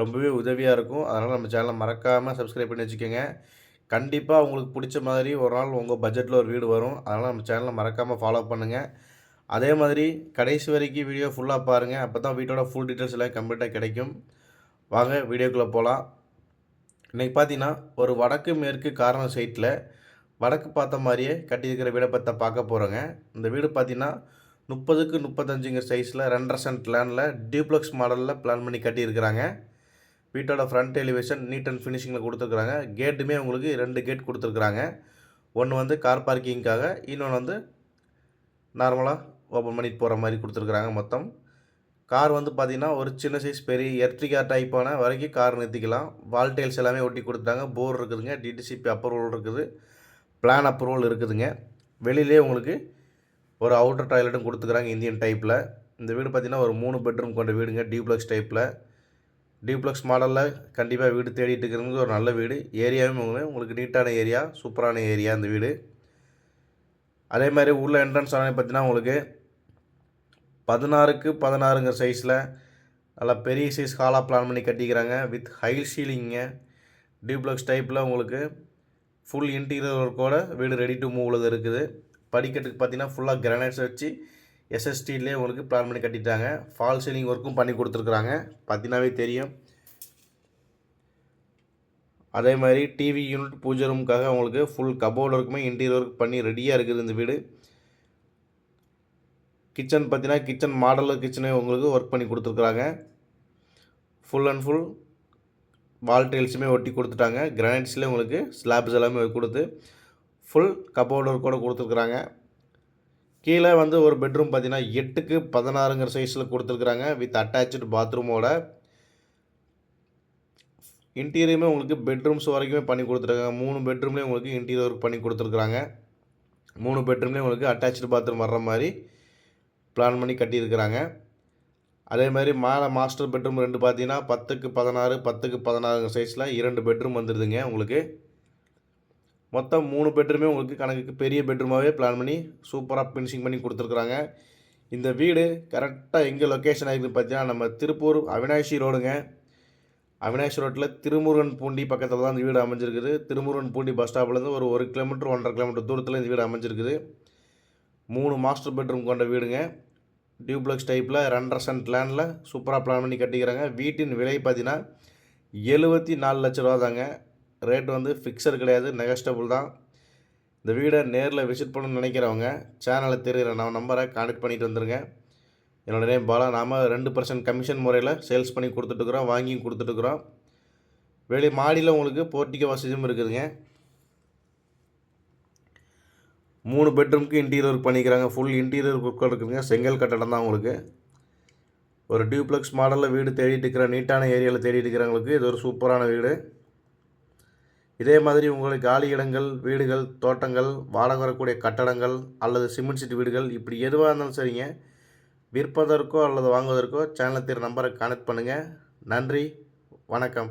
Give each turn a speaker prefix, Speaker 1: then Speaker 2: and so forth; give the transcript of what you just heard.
Speaker 1: ரொம்பவே உதவியாக இருக்கும். அதனால் நம்ம சேனலை மறக்காமல் சப்ஸ்கிரைப் பண்ணி வச்சுக்கோங்க. கண்டிப்பாக உங்களுக்கு பிடிச்ச மாதிரி ஒரு நாள் உங்கள் பட்ஜெட்டில் ஒரு வீடு வரும். அதனால் நம்ம சேனலை மறக்காமல் ஃபாலோ பண்ணுங்கள் அதே மாதிரி கடைசி வரைக்கும் வீடியோ ஃபுல்லாக பாருங்கள் அப்போ தான் வீட்டோட ஃபுல் டீட்டெயில்ஸ் எல்லாம் கம்ப்ளீட்டாக கிடைக்கும். வாங்க வீடியோக்குள்ளே போகலாம் இன்றைக்கி பார்த்தீங்கன்னா ஒரு வடக்கு மேற்கு காரணம் சைட்டில் வடக்கு பார்த்த மாதிரியே கட்டியிருக்கிற வீடை பற்றி பார்க்க போகிறோங்க இந்த வீடு பார்த்தீங்கன்னா முப்பதுக்கு முப்பத்தஞ்சுங்க சைஸில் ரெண்டரை சென்ட் லேண்டில் டியூப்ளக்ஸ் மாடலில் பிளான் பண்ணி கட்டியிருக்கிறாங்க. வீட்டோட ஃப்ரண்ட் எலிவேஷன் நீட் அண்ட் ஃபினிஷிங்கில் கொடுத்துருக்குறாங்க. கேட்டுமே உங்களுக்கு ரெண்டு கேட் கொடுத்துருக்குறாங்க. ஒன்று வந்து கார் பார்க்கிங்க்காக இன்னொன்று வந்து நார்மலாக ஓப்பன் பண்ணிட்டு போகிற மாதிரி கொடுத்துருக்குறாங்க மொத்தம். கார் வந்து பார்த்திங்கன்னா ஒரு சின்ன சைஸ் பெரிய எர்ட்ரிகா டைப்பான வரைக்கும் கார் நிறுத்திக்கலாம். வால் டைல்ஸ் எல்லாமே ஒட்டி கொடுத்தாங்க போர் இருக்குதுங்க. டிடிசிபி அப்ரூவல் இருக்குது. பிளான் அப்ரூவல் இருக்குதுங்க. வெளியிலே உங்களுக்கு ஒரு அவுட்டர் டாய்லெட்டும் கொடுத்துக்கிறாங்க இந்தியன் டைப்பில் இந்த வீடு பார்த்திங்கன்னா ஒரு மூணு பெட்ரூம் கொண்ட வீடுங்க. டியூப்ளக்ஸ் டைப்பில் டியூப்ளக்ஸ் மாடலில் கண்டிப்பாக வீடு தேடிட்டு இருக்கிறது ஒரு நல்ல வீடு. ஏரியாவும் உங்களுக்கு நீட்டான ஏரியா சூப்பரான ஏரியா இந்த வீடு. அதே மாதிரி உள்ள என்ட்ரன்ஸ் ஆனால் பார்த்தீங்கன்னா உங்களுக்கு பதினாறுக்கு பதினாறுங்கிற சைஸில் நல்லா பெரிய சைஸ் ஹாலாக பிளான் பண்ணி கட்டிக்கிறாங்க. வித் ஹை சீலிங்க டியூப்ளக்ஸ் டைப்பில் உங்களுக்கு ஃபுல் இன்டீரியர் ஒர்க்கோட வீடு ரெடி டு மூவில் இருக்குது. படிக்கட்டுக்கு பார்த்தீங்கன்னா ஃபுல்லாக கிரானைட்ஸ் வச்சு எஸ்எஸ்டிலே உங்களுக்கு பிளான் பண்ணி கட்டிட்டாங்க. ஃபால் சீலிங் ஒர்க்கும் பண்ணி கொடுத்துருக்குறாங்க. பார்த்தீங்கன்னாவே தெரியும். அதே மாதிரி டிவி யூனிட் பூஜை ரூமுக்காக உங்களுக்கு ஃபுல் கபோர்டு ஒர்க்குமே இன்டீரியர் ஒர்க் பண்ணி ரெடியாக இருக்குது இந்த வீடு. கிச்சன் பார்த்தீங்கன்னா கிச்சன் மாடலர் கிச்சனே உங்களுக்கு ஒர்க் பண்ணி கொடுத்துருக்குறாங்க. ஃபுல் அண்ட் ஃபுல் வால் டைல்ஸுமே ஒட்டி கொடுத்துட்டாங்க. கிரானைட்ஸ்லேயே உங்களுக்கு ஸ்லாப்ஸ் எல்லாமே கொடுத்து ஃபுல் கபோர்டு ஒர்க்கோடு கொடுத்துருக்குறாங்க. கீழே வந்து ஒரு பெட்ரூம் பார்த்தீங்கன்னா எட்டுக்கு பதினாறுங்கிற சைஸில் கொடுத்துருக்குறாங்க வித் அட்டாச்சு பாத்ரூமோட இன்டீரியருமே உங்களுக்கு பெட்ரூம்ஸ் வரைக்குமே பண்ணி கொடுத்துருக்காங்க. மூணு பெட்ரூம்லேயும் உங்களுக்கு இன்டீரியர் ஒர்க் பண்ணி கொடுத்துருக்குறாங்க. மூணு பெட்ரூம்லேயும் உங்களுக்கு அட்டாச்சு பாத்ரூம் வர்ற மாதிரி பிளான் பண்ணி கட்டியிருக்கிறாங்க. அதே மாதிரி மேலே மாஸ்டர் பெட்ரூம் ரெண்டு பார்த்தீங்கன்னா பத்துக்கு பதினாறு பத்துக்கு பதினாறுங்க சைஸில் இரண்டு பெட்ரூம் வந்துடுதுங்க உங்களுக்கு. மொத்தம் மூணு பெட்ரூமே உங்களுக்கு கணக்குக்கு பெரிய பெட்ரூமாகவே பிளான் பண்ணி சூப்பராக ஃபினிஷிங் பண்ணி கொடுத்துருக்குறாங்க. இந்த வீடு கரெக்டாக எங்கே லொக்கேஷன் ஆகிருக்குன்னு பார்த்தீங்கன்னா நம்ம திருப்பூர் அவினாஷி ரோடுங்க. அவினாஷி ரோட்டில் திருமுருகன் பூண்டி பக்கத்தில் தான் இந்த வீடு அமைஞ்சிருக்குது. திருமுருகன் பூண்டி பஸ் ஸ்டாப்லேருந்து ஒரு ஒரு கிலோமீட்டர் ஒன்றரை கிலோமீட்டர் தூரத்தில் இந்த வீடு அமைஞ்சிருக்குது. மூணு மாஸ்டர் பெட்ரூம் கொண்ட வீடுங்க. டியூப்ளக்ஸ் டைப்பில் ரெண்டரை சென்ட் லேண்டில் சூப்பராக பிளான் பண்ணி கட்டிக்கிறாங்க. வீட்டின் விலை பார்த்தீங்கன்னா எழுபத்தி நாலு லட்ச ரூபா தாங்க ரேட் வந்து ஃபிக்ஸர் கிடையாது நெகஸ்டபுள் தான். இந்த வீடை நேரில் விசிட் பண்ணணும்னு நினைக்கிறவங்க சேனலை தெரிகிற நான் நம்பரை கான்டெக்ட் பண்ணிட்டு வந்துருங்க. என்னோடய நேம் பாலா. நாம் ரெண்டு பர்சன்ட் கமிஷன் முறையில் சேல்ஸ் பண்ணி கொடுத்துட்ருக்குறோம் வாங்கியும் கொடுத்துட்ருக்குறோம் வெளி மாடியில் உங்களுக்கு போர்ட்டிக்க வசதியும் இருக்குதுங்க. மூணு பெட்ரூம்க்கு இன்டீரியர் பண்ணிக்கிறாங்க. ஃபுல் இன்டீரியர் குக்கர் இருக்குதுங்க. செங்கல் கட்டடம் தான் உங்களுக்கு. ஒரு டியூப்ளெக்ஸ் மாடலில் வீடு தேடிட்டு இருக்கிற நீட்டான ஏரியாவில் தேடிட்டு இருக்கிறவங்களுக்கு இது ஒரு சூப்பரான வீடு. இதே மாதிரி உங்களுக்கு காலி இடங்கள் வீடுகள் தோட்டங்கள் வாடகை வரக்கூடிய கட்டடங்கள் அல்லது சிமெண்ட் சீட் வீடுகள் இப்படி எதுவாக இருந்தாலும் சரிங்க. விற்பதற்கோ அல்லது வாங்குவதற்கோ சேனல் தீர நம்பரை கனெக்ட் பண்ணுங்கள் நன்றி. வணக்கம்.